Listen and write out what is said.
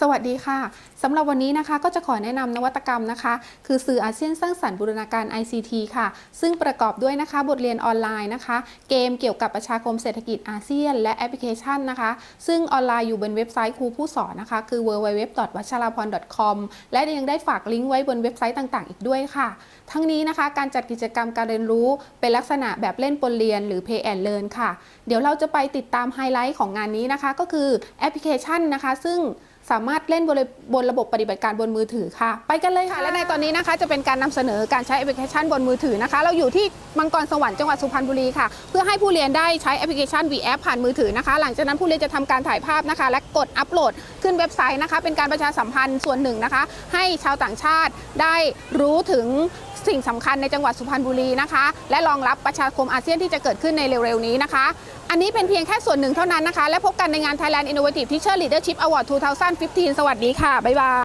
สวัสดีค่ะสำหรับวันนี้นะคะก็จะขอแนะนำนวัตกรรมนะคะ คือสื่ออาเซียนสร้างสรรค์บูรณาการ ICT ค่ะ ซึ่งประกอบด้วยนะคะบทเรียนออนไลน์นะคะ เกมเกี่ยวกับประชาคมเศรษฐกิจอาเซียน และแอปพลิเคชันนะคะ ซึ่งออนไลน์อยู่บนเว็บไซต์ครูผู้สอนนะคะ คือ www.vacharapon.com และยังได้ฝากลิงก์ไว้บนเว็บไซต์ต่างๆ อีกด้วยค่ะ ทั้งนี้นะคะการจัดกิจกรรมการเรียนรู้ เป็นลักษณะแบบเล่นปนเรียนหรือ Pay and Learn ค่ะ เดี๋ยวเราจะไปติดตามไฮไลท์ของงานนี้นะคะ ก็คือแอปพลิเคชันนะคะ ซึ่ง สามารถเล่นบนระบนระบบปฏิบัติการบนมือถือค่ะ ไปกันเลยค่ะ และในตอนนี้นะคะ จะเป็นการนำเสนอการใช้แอปพลิเคชันบนมือถือนะคะ เราอยู่ที่มังกรสวรรค์จังหวัดสุพรรณบุรีค่ะ เพื่อให้ผู้เรียนได้ใช้แอปพลิเคชัน V App ผ่านมือถือนะคะ หลังจากนั้นผู้เรียนจะทำการถ่ายภาพนะคะ และกดอัปโหลดขึ้นเว็บไซต์นะคะ เป็นการประชาสัมพันธ์ส่วนหนึ่งนะคะ ให้ชาวต่างชาติได้รู้ถึง สิ่งสำคัญในจังหวัดสุพรรณบุรีนะคะ และรองรับประชาคมอาเซียนที่จะเกิดขึ้นในเร็วๆนี้นะคะ อันนี้เป็นเพียงแค่ส่วนหนึ่งเท่านั้นนะคะ และพบกันในงาน Thailand Innovative Teacher Leadership Award 2015 สวัสดีค่ะ บ๊ายบาย